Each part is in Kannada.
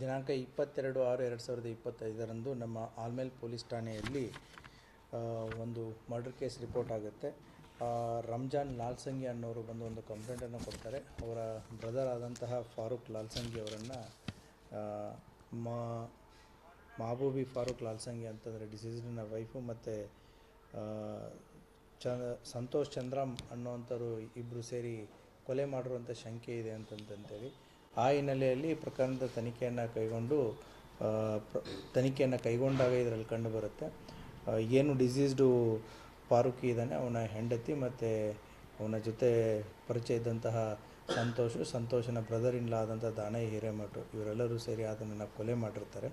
ದಿನಾಂಕ ಇಪ್ಪತ್ತೆರಡು ಆರು ಎರಡು ಸಾವಿರದ ಇಪ್ಪತ್ತೈದರಂದು ನಮ್ಮ ಆಲ್ಮೇಲ್ ಪೊಲೀಸ್ ಠಾಣೆಯಲ್ಲಿ ಒಂದು ಮರ್ಡರ್ ಕೇಸ್ ರಿಪೋರ್ಟ್ ಆಗುತ್ತೆ. ರಂಜಾನ್ ಲಾಲ್ಸಂಗಿ ಅನ್ನೋರು ಬಂದು ಒಂದು ಕಂಪ್ಲೇಂಟನ್ನು ಕೊಡ್ತಾರೆ. ಅವರ ಬ್ರದರ್ ಆದಂತಹ ಫಾರೂಕ್ ಲಾಲ್ಸಂಗಿ ಅವರನ್ನು ಮಾ ಮಹಬೂಬಿ ಫಾರೂಕ್ ಲಾಲ್ಸಂಗಿ ಅಂತಂದರೆ ಡಿಸೀಸ್ನ ವೈಫು ಮತ್ತು ಚ, ಸಂತೋಷ್ ಚಂದ್ರಮ್ ಅನ್ನೋವಂಥವ್ರು ಇಬ್ಬರು ಸೇರಿ ಕೊಲೆ ಮಾಡಿರುವಂಥ ಶಂಕೆ ಇದೆ ಅಂತಂತಂತೇಳಿ. ಆ ಹಿನ್ನೆಲೆಯಲ್ಲಿ ಪ್ರಕರಣದ ತನಿಖೆಯನ್ನು ಕೈಗೊಂಡು ತನಿಖೆಯನ್ನು ಕೈಗೊಂಡಾಗ ಇದರಲ್ಲಿ ಕಂಡು ಬರುತ್ತೆ. ಏನು ಡಿಸೀಸ್ಡು ಫಾರೂಕಿ ಇದ್ದಾನೆ, ಅವನ ಹೆಂಡತಿ ಮತ್ತು ಅವನ ಜೊತೆ ಪರಿಚಯ ಇದ್ದಂತಹ ಸಂತೋಷ, ಸಂತೋಷನ ಬ್ರದರ್ ಇನ್ಲ ಆದಂಥ ದಾನಯ್ಯ ಹಿರೇಮಠು, ಇವರೆಲ್ಲರೂ ಸೇರಿ ಅದನ್ನು ಕೊಲೆ ಮಾಡಿರ್ತಾರೆ.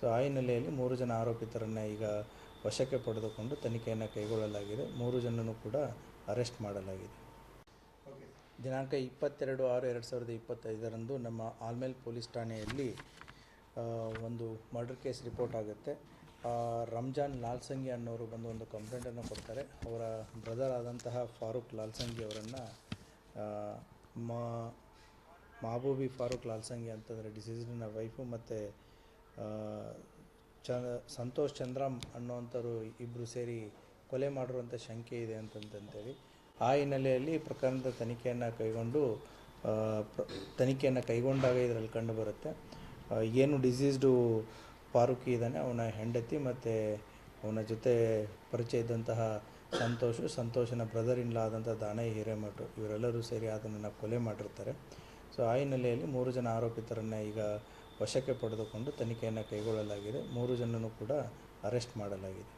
ಸೊ ಆ ಹಿನ್ನೆಲೆಯಲ್ಲಿ ಮೂರು ಜನ ಆರೋಪಿತರನ್ನು ಈಗ ವಶಕ್ಕೆ ಪಡೆದುಕೊಂಡು ತನಿಖೆಯನ್ನು ಕೈಗೊಳ್ಳಲಾಗಿದೆ. ಮೂರು ಜನನೂ ಕೂಡ ಅರೆಸ್ಟ್ ಮಾಡಲಾಗಿದೆ. ದಿನಾಂಕ ಇಪ್ಪತ್ತೆರಡು ಆರು ಎರಡು ಸಾವಿರದ ಇಪ್ಪತ್ತೈದರಂದು ನಮ್ಮ ಆಲ್ಮೇಲ್ ಪೊಲೀಸ್ ಠಾಣೆಯಲ್ಲಿ ಒಂದು ಮರ್ಡರ್ ಕೇಸ್ ರಿಪೋರ್ಟ್ ಆಗುತ್ತೆ. ರಂಜಾನ್ ಲಾಲ್ಸಂಗಿ ಅನ್ನೋರು ಬಂದು ಒಂದು ಕಂಪ್ಲೇಂಟನ್ನು ಕೊಡ್ತಾರೆ. ಅವರ ಬ್ರದರ್ ಆದಂತಹ ಫಾರೂಕ್ ಲಾಲ್ಸಂಗಿ ಅವರನ್ನು ಮಾ ಮಹಬೂಬಿ ಫಾರೂಕ್ ಲಾಲ್ಸಂಗಿ ಅಂತಂದರೆ ಡಿಸೀಸ್ನ ವೈಫು ಮತ್ತು ಚ, ಸಂತೋಷ್ ಚಂದ್ರಮ್ ಅನ್ನೋವಂಥವ್ರು ಇಬ್ಬರು ಸೇರಿ ಕೊಲೆ ಮಾಡಿರುವಂಥ ಶಂಕೆ ಇದೆ ಅಂತಂತಂತೇಳಿ. ಆ ಹಿನ್ನೆಲೆಯಲ್ಲಿ ಪ್ರಕರಣದ ತನಿಖೆಯನ್ನು ಕೈಗೊಂಡು ತನಿಖೆಯನ್ನು ಕೈಗೊಂಡಾಗ ಇದರಲ್ಲಿ ಕಂಡು ಬರುತ್ತೆ. ಏನು ಡಿಸೀಸ್ಡು ಪಾರುಕಿ ಇದ್ದಾನೆ, ಅವನ ಹೆಂಡತಿ ಮತ್ತು ಅವನ ಜೊತೆ ಪರಿಚಯ ಇದ್ದಂತಹ ಸಂತೋಷ, ಸಂತೋಷನ ಬ್ರದರ್ ಇನ್ಲಾ ಆದಂಥ ದಾನಯ್ಯ ಹಿರೇಮಠು, ಇವರೆಲ್ಲರೂ ಸೇರಿ ಅದನ್ನು ಕೊಲೆ ಮಾಡಿರ್ತಾರೆ. ಸೊ ಆ ಹಿನ್ನೆಲೆಯಲ್ಲಿ ಮೂರು ಜನ ಆರೋಪಿತರನ್ನು ಈಗ ವಶಕ್ಕೆ ಪಡೆದುಕೊಂಡು ತನಿಖೆಯನ್ನು ಕೈಗೊಳ್ಳಲಾಗಿದೆ. ಮೂರು ಜನನೂ ಕೂಡ ಅರೆಸ್ಟ್ ಮಾಡಲಾಗಿದೆ.